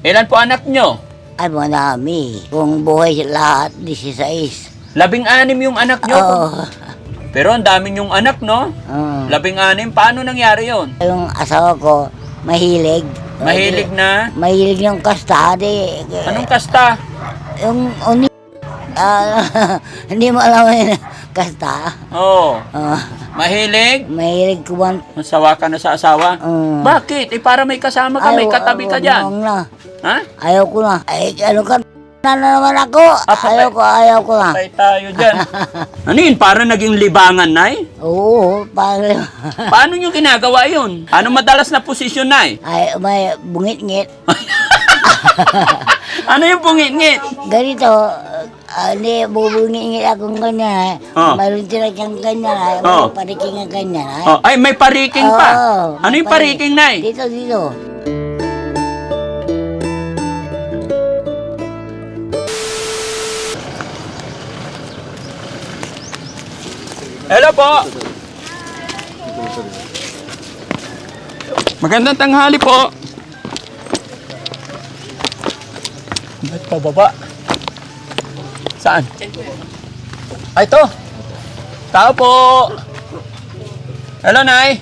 Ilan po anak nyo? Ay, marami. Kung buhay lahat, 16. Labing anim yung anak nyo. Oo. Pero ang dami yung anak, no? Oo. Labing anim, paano nangyari yon? Yung asawa ko, mahilig. Mahilig na? Mahilig yung kasta. Di, Anong kasta? Yung uni... Ah, hindi mo alam yun. Kasta. Oo. Ah, Mahilig? mahilig ko man. Masawa ka na sa asawa? Mm. Bakit? Eh, para may kasama ka, may Ayaw- katabi ka dyan. ayaw na. Ha? Ayaw ko na. Ay, ano ka? Na naman ako. Ah. Ayaw ko, ayaw ko na. Patay tayo dyan. ano yun? Para naging libangan, Nay? Oo, parang... Paano nyo ginagawa yun? Ano madalas na posisyon, Nay? Ay, may bungit-ngit. ano yung bungit-ngit? Ganito, ah, hindi, bubungit-ngit akong ganyan. Oh. Mayroon sila kang ganyan. Ay, Oh. may pariking ang ganyan. Ay. Oh, ay, may pariking pa. Oo, ano yung may pariking, Nay? Dito, dito. Hello po. Magandang tanghali po. Ba't pababa? Saan? Ay, ito. Tao po. Hello, Nay.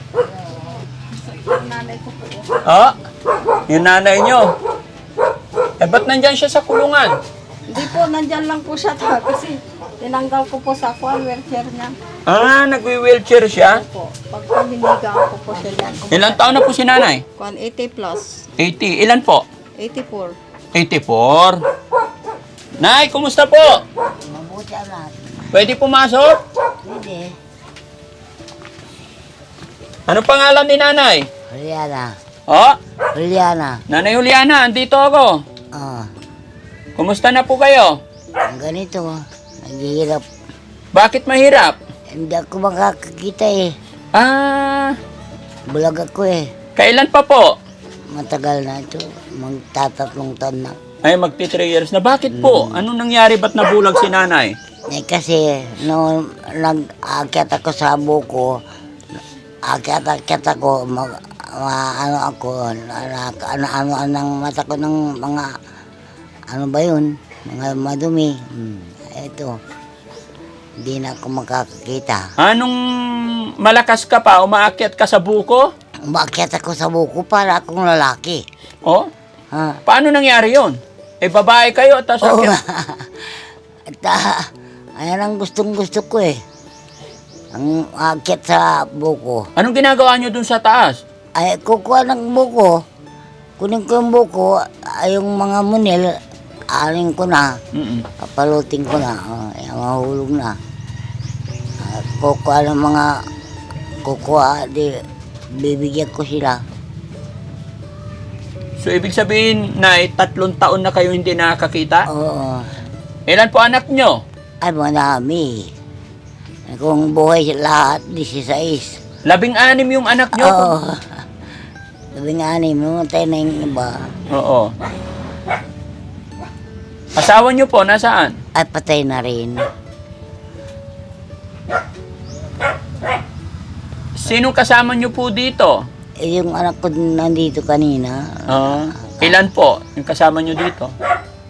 Oh, yung nanay nyo. Eh, ba't nandyan siya sa kulungan? Hindi po, nandyan lang po siya ta, kasi tinanggal ko po sa kwan, wheelchair niya. Ah, nagwi-wheelchair siya. Po, pag paminiga ko po siya dyan. Ilan taon na po si nanay? Kwan, 80 plus, 80. Ilan po? 84. 84. Nay, kumusta po? Mabuti ang lahat. Pwede pumasok? Hindi. Ano pangalan ni nanay? Juliana. Oh, Juliana. Nanay Juliana, andito ako. Ah, Kumusta na po kayo? ang ganito. Naghihirap. Bakit mahirap? Hindi ako makakakita eh. Ah, Bulag ako eh. kailan pa po? Matagal na ito. Magtatatlong taon na. Ay, magti 3 years na. Bakit po? Anong nangyari? Ba't nabulag si nanay? Eh kasi, nung nag-akyat ako sa buko, akyat-akyat ako, mag, ma- ano ako, na, na- ano, ano, anong mata ko ng mga, ano ba yun? Mga madumi. Hmm. Ito. Hindi na ako makakakita. Anong malakas ka pa? Umaakyat ka sa buko? Umakyat ako sa buko para akong lalaki. Oh, Ha? paano nangyari yon? Eh, babae kayo, tapos Oo. akyat. At ah, ayan ang gustong gusto ko eh. Ang akyat sa buko. Anong ginagawa nyo dun sa taas? ay kukuha ng buko, kunin ko yung buko, ay yung mga munil, aling ko na, Mm-mm. papalutin ko na, oh, ay, mahulog na. Ah, kukuha ng mga, kukuha, di, bibigyan ko sila. So, ibig sabihin na tatlong taon na kayo hindi nakakita? Oo, Ilan po anak nyo? ay marami. Kung buhay lahat, 16. Labing anim yung anak nyo? Oo. Sabi nga ni, mamatay na yung iba. Oo. Asawa nyo po, nasaan? Ay patay na rin. Sinong kasama nyo po dito? Eh, yung anak ko nandito kanina, Oo. Ilan po yung kasama nyo dito?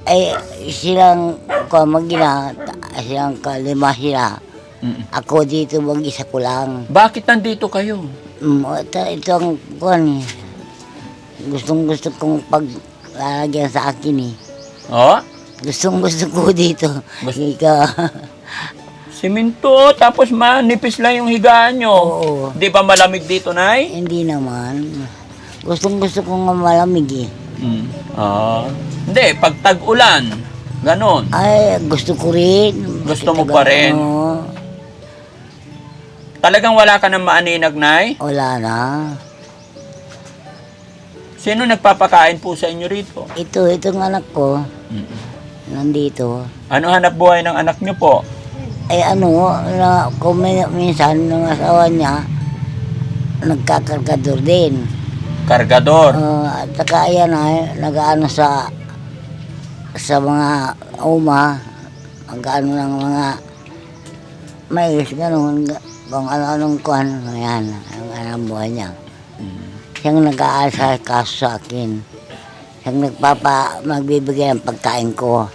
ay silang kamagina, silang kalima sila. Mm. Ako dito mag-isa ko lang. Bakit nandito kayo? Mm, ito, ito ang kuhan eh. Gustong gusto kong paglalagyan sa akin eh. Oh? Gustong gusto ko dito. Gusto- Ika. Siminto, tapos manipis lang yung higaan nyo. Oo. Di ba malamig dito, Nay? Hindi naman. Gustong gusto kong malamig eh. Mm. Ah. Hindi, pag tag-ulan, ganon. Ay, gusto ko rin. Gusto mo pa rin? Oo. Talagang wala ka ng maaninag, Nay? wala na. Sino nagpapakain po sa inyo rito? Ito, itong anak ko, Mm. nandito. Ano hanap buhay ng anak nyo po? Ay ano, na, kung min- minsan ng asawa niya, nagkakargador din. Kargador. Uh, at saka ayan ay, nag-ano sa sa mga uma, nag-ano ng mga mais, ganun, ga- kung ano-anong kuhan, ayan, ang anong buhay niya. Siyang nag-aasa kaso sa akin. Siyang nagpapa, magbibigay ng pagkain ko.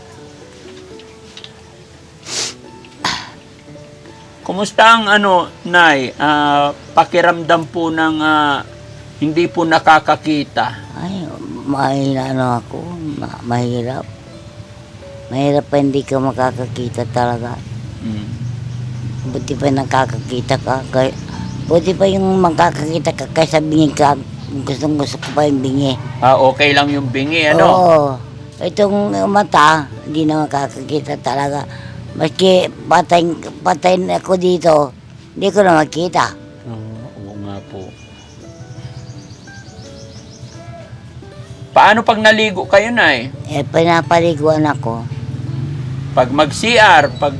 Kumusta ang ano, Nay, ah, pakiramdam po ng ah, hindi po nakakakita? Ay, mahina ano ako, ma- mahirap. Mahirap pa hindi ka makakakita talaga. Mm. Buti pa nakakakita ka. Kay, buti pa yung makakakita ka kaysa bingi ka. Gustong gusto ko pa yung bingi. Ah, okay lang yung bingi, ano? Oo. Itong mata, hindi na makakakita talaga. Maski patay, patay na ako dito, hindi ko na makita. Oo, oo nga po. Paano pag naligo kayo, Nay? Eh, pinapaliguan ako. Pag mag-CR, pag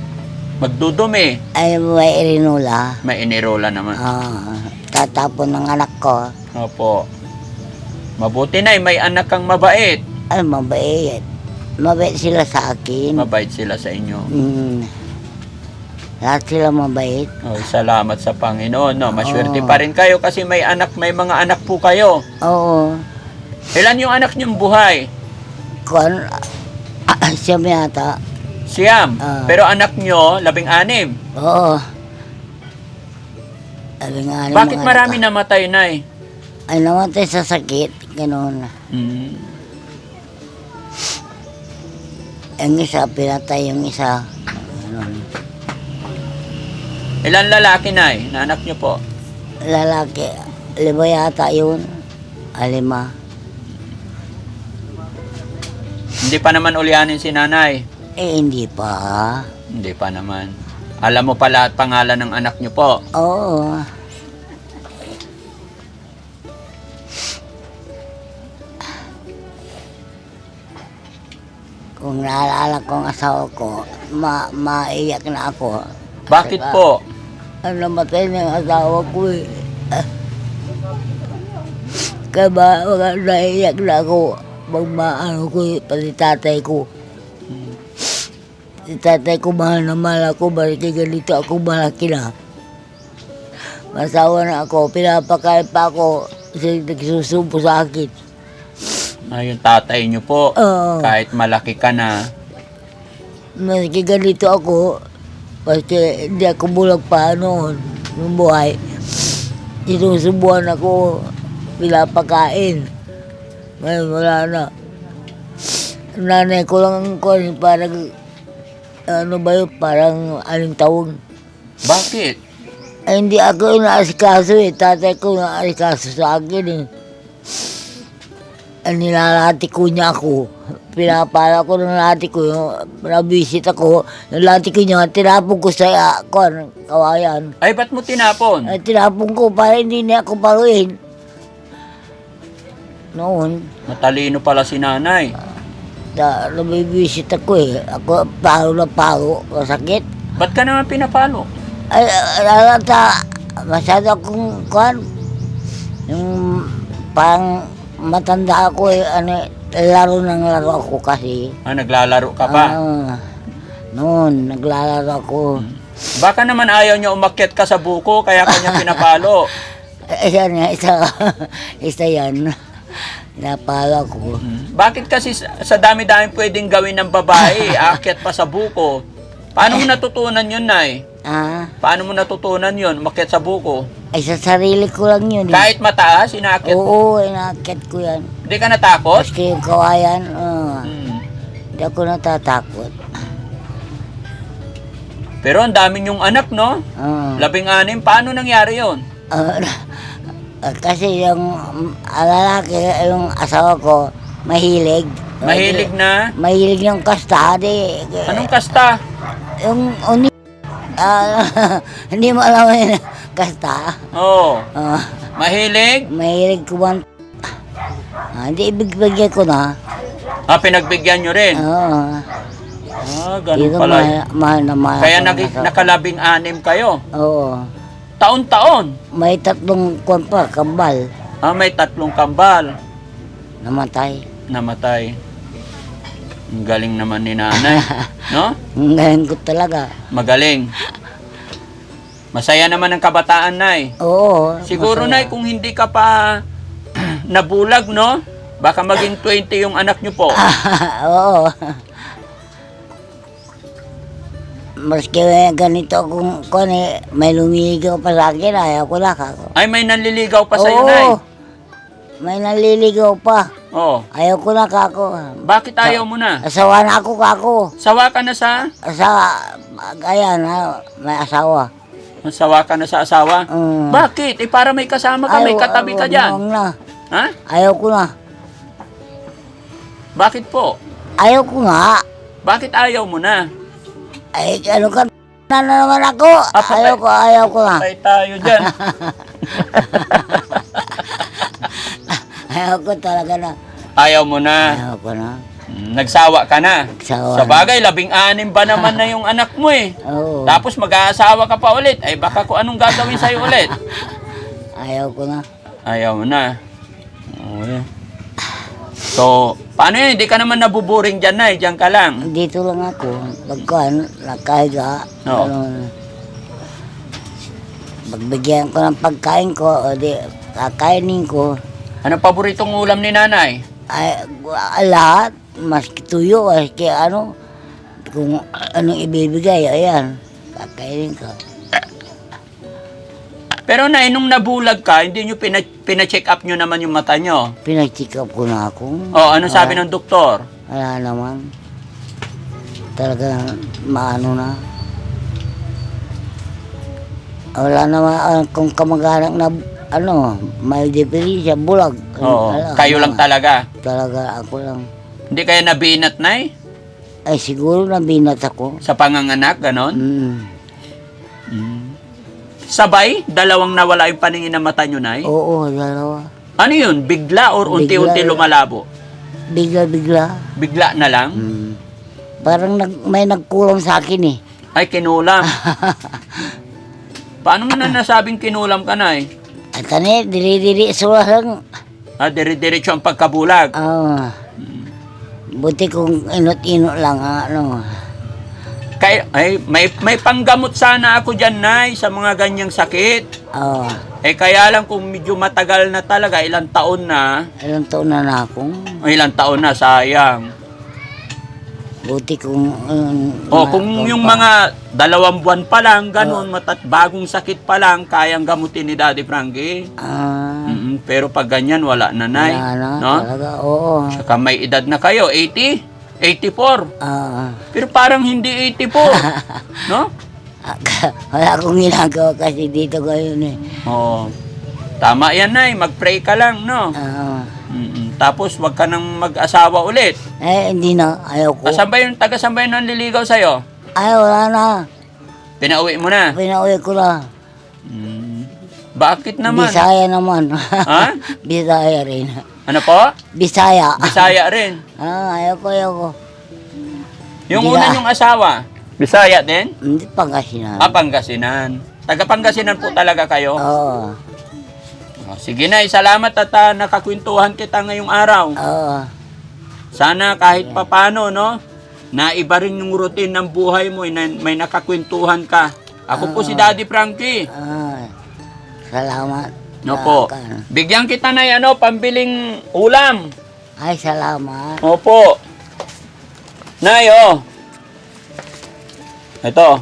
magdudumi, Ay, may irinula. may inirola naman. Ah, tatapon ng anak ko. Opo. Mabuti, Nay, may anak kang mabait. Ay, mabait. Mabait sila sa akin. Mabait sila sa inyo. Mm. Lahat sila mabait. Oh, salamat sa Panginoon, no? Maswerte Oo. pa rin kayo kasi may anak, may mga anak po kayo. Oo. Ilan yung anak niyong buhay? Kung, ah, siya yata. Siyam. Ah. Pero anak niyo, labing-anim. Oo. Sabi nga ng Bakit mga marami namatay, Nay? Ay, namatay sa sakit. Ganon. Mm. Yung isa, pinatay yung isa. Ganon. Ilan lalaki, na anak niyo po? Lalaki. Lima yata yun. Ah, lima. Hindi pa naman ulianin si nanay. Eh, hindi pa. Hindi pa naman. Alam mo pala at pangalan ng anak niyo po. Oo. Kung naalala ko ang asawa ko, ma maiyak na ako. Bakit Kasi po? Ang namatay na yung asawa ko eh. Kaya ba, naiyak na ako. Pag maano ko eh, pati tatay ko. Si tatay ko mahal na mahal ako, bakit ganito ako malaki na. Masawa na ako, pinapakain pa ako. Kasi nagsusubo sa akin. Ah, yung tatay niyo po. Oo. Kahit malaki ka na. Maski ganito ako, kasi hindi ako bulag pa noon, nung buhay. Sinusubuan ako, pinapakain. Ngayon wala na. Ang Nanay ko lang ko, parang, ano ba yun, parang aling tawag. Bakit? Ay, hindi ako inaasikaso eh, tatay ko inaasikaso sa akin eh. Nilalati ko niya ako. Pinapala ko ng lati ko, yung nabisit ako, yung lati ko niya, tinapon ko sa uh, kawayan. Ay, ba't mo tinapon? Ay, tinapon ko para hindi niya ako paruin. Noon, Matalino pala si nanay. da, nabibisit ako eh. Ako, paro na paro, masakit. Ba't ka naman pinapalo? Ay, alata, masyado akong, kuhan, yung parang matanda ako eh, ano, laro ng laro ako kasi. Ah, naglalaro ka pa. Ah, noon, naglalaro ako. Baka naman ayaw niya umakyat ka sa buko, kaya kanya pinapalo. Eh, yan nga, isa, isa yan. Napala ko. Mm. Bakit kasi sa sa dami-dami pwedeng gawin ng babae, aakyat pa sa buko? Paano mo natutunan yun, Nay? Ah, Paano mo natutunan yun, umakyat sa buko? ay sa sarili ko lang yun. Eh. Kahit mataas, inaakyat mo. Oo, inakit ko yan. Hindi ka natakot? Maski yung kawayan, ah, Mm. hindi ako natatakot. Pero ang dami yung anak, no? Ah. Labing-anim, paano nangyari yon? Ah, ah, kasi yung mm, lalaki, yung asawa ko, mahilig. Mahilig na? Mahilig yung kasta, di. Anong kasta? Yung uni. Ah, hindi mo alam yun, kasta. Oo. Ah, Mahilig? mahilig ko bang... Ah, hindi ibig bigyan ko na. Ah, pinagbigyan nyo rin. Oo. Ah, ganun Dito pala. mahal, mahal na mahal. Kaya ng nag- asawa. nakalabing-anim kayo. Oo. Taon-taon. May tatlong kwan pa, kambal. Ah, may tatlong kambal. Namatay. Namatay. Ang galing naman ni nanay. no? Galing ko talaga. Magaling. Masaya naman ang kabataan, Nay. Oo. Siguro, masaya. Nay, kung hindi ka pa nabulag, no? Baka maging 20 yung anak nyo po. Oo. Maski ganito kung kung eh, may lumiligaw pa sa akin, ayaw ko lang ako. Ay, may nanliligaw pa sa'yo, Oo. Nay. May naliligaw pa. Oh. Ayaw ko na kako. Bakit ayaw mo na? Asawa na ako kako. Sawa ka na sa... Asawa, ayan, ha, may asawa. Sawa ka na sa asawa? Mm. Bakit? Eh, para may kasama ka, may Ayaw- katabi ka ayaw- dyan. ayaw na. Ha? Ayaw ko na. Bakit po? Ayaw ko nga. Bakit ayaw mo na? Ay, ano ka na naman ako. Ah, patay. Ayaw ko, ayaw ko na. Patay tayo dyan. Ayaw ko talaga na. ayaw mo na. Ayaw ko na. Mm, Nagsawa ka na. Nagsawa Sa bagay, labing anim ba naman na yung anak mo eh. Oo. Tapos mag-aasawa ka pa ulit. Ay baka kung anong gagawin sa'yo ulit. Ayaw ko na. Ayaw mo na. Okay. So, paano yun? Hindi ka naman nabuburing dyan na Diyan ka lang. Dito lang ako. Pagkuhan, nakahiga. Oo. Ano, pagbigyan ko ng pagkain ko, o di, kakainin ko. Ano paboritong ulam ni nanay? Ay, lahat, maski tuyo, maski ano, kung anong ibibigay, ayan, kakainin ko. Pero na, nung nabulag ka, hindi nyo pina, pina-check up nyo naman yung mata nyo. Pinag-check up ko na ako. O, ano sabi ng doktor? Wala naman. Talaga, maano na. Wala naman, ah, kung kamag-anak na, ano, may depresya, bulag. Oo, Wala, kayo lang talaga. Talaga, ako lang. Hindi kaya nabinat, nay? Ay, siguro na binat ako. Sa panganganak, ganon? Mm. Sabay, dalawang nawala yung paningin ng mata nyo, nay? Oo, dalawa. Ano yun? Bigla or unti-unti Bigla. lumalabo? Bigla-bigla. Bigla na lang? Mm. Parang nag, may nagkulang sa akin eh. Ay, kinulam. Paano mo na nasabing kinulam ka, nay? At eh, diri-diri sura lang. Ah, dire-diretso ang pagkabulag. Ah. buti kung inot-inot lang, ah, ano. Kay, ay, may, may panggamot sana ako dyan, nay, sa mga ganyang sakit. Oh, Eh, kaya lang kung medyo matagal na talaga, ilang taon na, ilang taon na na ako. ilang taon na, sayang. Buti kung... um, O, ma- kung yung mga dalawang buwan pa lang, ganun, matat bagong sakit pa lang, kayang gamutin ni Daddy Frankie. Ah, Mm, pero pag ganyan, wala na, nay. wala na, No? talaga, oo. Saka may edad na kayo, 80, 84. Ah, Pero parang hindi 84. no? wala akong ginagawa kasi dito ngayon eh. Oo. Tama yan, Nay. Mag-pray ka lang, no? Ah, Mm-mm. Tapos, wag ka nang mag-asawa ulit. eh, hindi na, ayaw ko. Asan ba yung taga-saan ba yung nanliligaw sa'yo? Ay, wala na. Pinauwi mo na. Pinauwi ko na. Mm. Bakit naman? Bisaya naman. Ha? Bisaya rin. Ano po? Bisaya. Bisaya rin. Ah, ayaw ko, ayaw ko. Yung Hindi una na. yung asawa, Bisaya din? Hindi Pangasinan. Ah, Pangasinan. Taga Pangasinan po talaga kayo? Oo. Oh, sige na, salamat at ah, nakakwentuhan kita ngayong araw. Oo. Sana kahit papano, no? Naiba rin yung routine ng buhay mo, eh, na may nakakwentuhan ka. Ako po si Daddy Frankie. Ah, salamat. No po. Bigyan kita na ano, pambiling ulam. Ay, salamat. Opo. Nay, oh. Ito.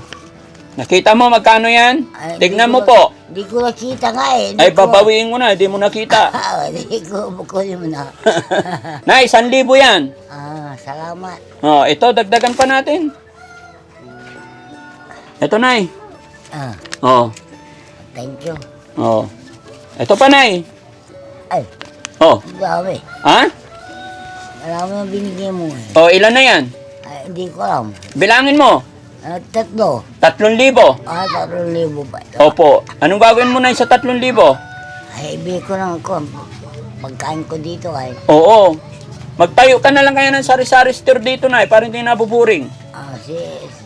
Nakita mo magkano yan? Ay, Tignan mo po. Di ko nakita nga eh. Di Ay, ko- babawiin ko na. Hindi mo nakita. Ah, di ko, kunin mo na. Nay, 1,000 yan. ah, salamat. Oh, ito, dagdagan pa natin. Ito, Nay. Ah, Oh. thank you. Oh. Ito pa, Nay. Ay, Oh. dami. Ha? Alam mo yung binigay mo eh. Oh, ilan na yan? Ay, hindi ko alam. Bilangin mo. Ah, tatlo. 3,000. Ah, tatlong libo ba ito? Opo. Anong gagawin mo na sa 3,000? Ay, ibig ko lang ko. Pagkain ko dito ay. Oo. Magtayo ka na lang kaya ng sari-sari store dito na para hindi nabuburing. Ah, si,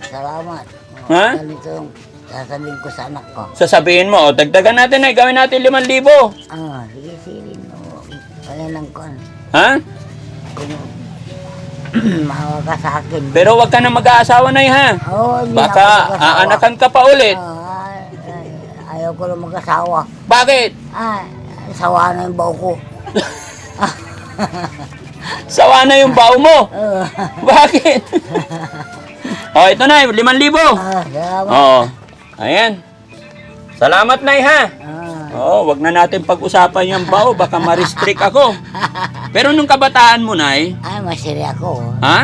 salamat. Ha? Ganito yung sasabihin ko sa anak ko. Sasabihin mo, oh, dagdagan natin ay gawin natin 5,000. Ah, sige, sige. Wala lang ko. Ha? Ka sa akin. Pero wag ka na mag-aasawa na ha. Oo, hindi Baka na ako mag-asawa. aanakan ka pa ulit. Ah, ay, ayaw ko lang mag-asawa. Bakit? Ah, sawa na yung baw ko. Sawa na yung bao mo. Oo. Bakit? oh, ito na, 5,000. Ah, salamat. Oo. Ayan. Salamat, Nay, ha? Ah. Oo, wag na natin pag-usapan yung bao. Baka ma-restrict ako. Pero nung kabataan mo, Nay, Ay, masaya ako. ha?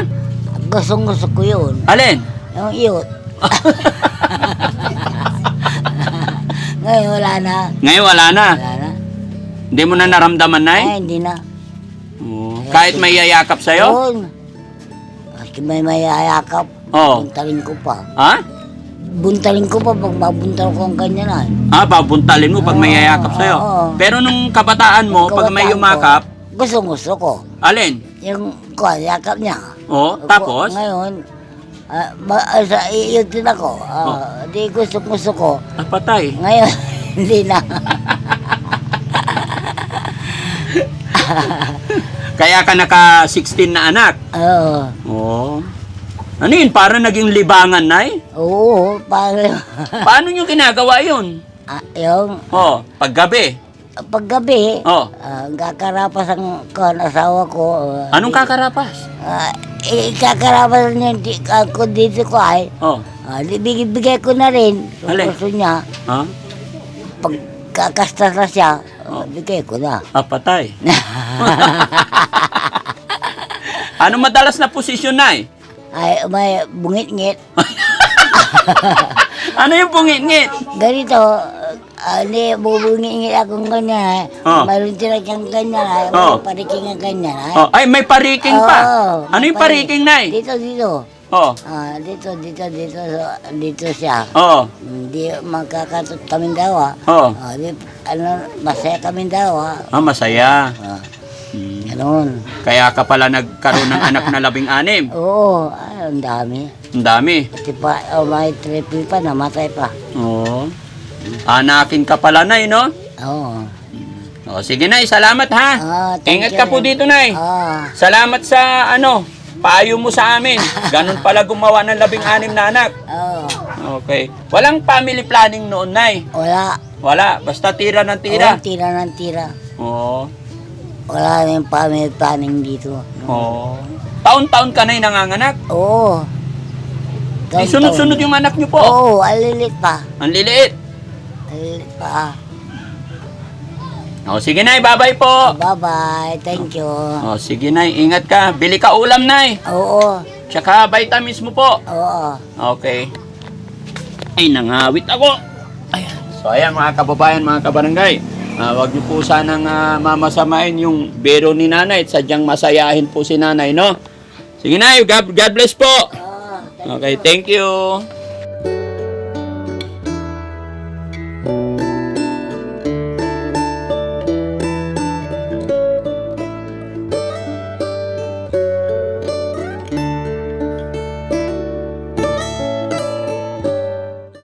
Gustong gusto ko yun. Alin? Yung iyot. Ngayon wala na. Ngayon, wala na. Wala na. Hindi mo na naramdaman, Nay? Ay, hindi na. Oo. Kahit may yayakap sa'yo? Yun. Maski may mayayakap, Oo. buntalin ko pa. Ha? Buntalin ko pa pag mabuntal ko ang ganyan Ah, babuntalin mo pag may Oo, yayakap sa'yo. oo. Pero nung kabataan mo, pag may yumakap, Gusto gusto ko. alin? Yung kuha, yakap niya. Oh, tapos? Ngayon, ah, ma- ah, sa iyot din ako. Oh. Ah, Di gusto gusto ko. Ah, patay. Ngayon, hindi na. Kaya ka naka 16 na anak. Oo. Oo. Ano yun? Parang naging libangan, Nay? Oo, parang, Paano nyo ginagawa yun? ah, yung Oh, paggabi. Paggabi, Oh. ah, kakarapas ang kon asawa ko. ah, Anong kakarapas? ah, eh, kakarapas niya di, ako dito ko ay, Oh. ah, di, bigay, ko na rin. Kung Alin? gusto niya, Ha? pag kakastas na siya, ah, bigay ko na. Ah, patay. ano madalas na posisyon, Nay? ay, may bungit-ngit. Ano yung bungit-ngit? Ganito, ah, hindi, bubungit-ngit akong ganyan. Oh. Mayroon sila siyang ganyan, ay, Oh. may pariking ang ganyan. Ay. Oh, ay, may pariking pa. Oo, Ano yung may pariking, Nay? Dito, dito. Oh. Ah, dito, dito, dito, dito siya. Oh. Hindi magkakatot kami daw ah. Oh. Ah, di, ano, masaya kami daw ah. Ah, masaya. Ah, Hmm. ganun. Kaya ka pala nagkaroon ng anak na labing-anim. Oo, ay, ang dami. Ang dami. Pati pa, oh, may triple pa, namatay pa. Oo. Anakin ka pala, Nay, no? Oo. O, sige, Nay. Salamat, ha? Ah, thank Ingat you ka po rin. dito, Nay. Ah, Salamat sa, ano, payo mo sa amin. Ganun pala gumawa ng labing-anim na anak. oo. Okay. Walang family planning noon, Nay. Wala. Wala. Basta tira ng Tira. tira. tira ng tira. Oo. Wala na yung family planning dito. Oo. Taon-taon ka na'y nanganganak. Oo. Di sunod-sunod yung anak niyo po. Oo, alilit pa. Ang liliit. Alilit pa. O, sige, Nay. Bye-bye po. Bye-bye. Thank you. O, sige, Nay. Ingat ka. Bili ka ulam, Nay. Oo. Tsaka vitamins mo po. Oo. Okay. Ay, nangawit ako. Ayan. So, ayan mga kababayan, mga kabarangay. Ah, wag niyo po sanang ah, mamasamain yung biro ni nanay. Sadyang masayahin po si nanay, no? Sige na, God, God bless po. Ah, Okay, thank you.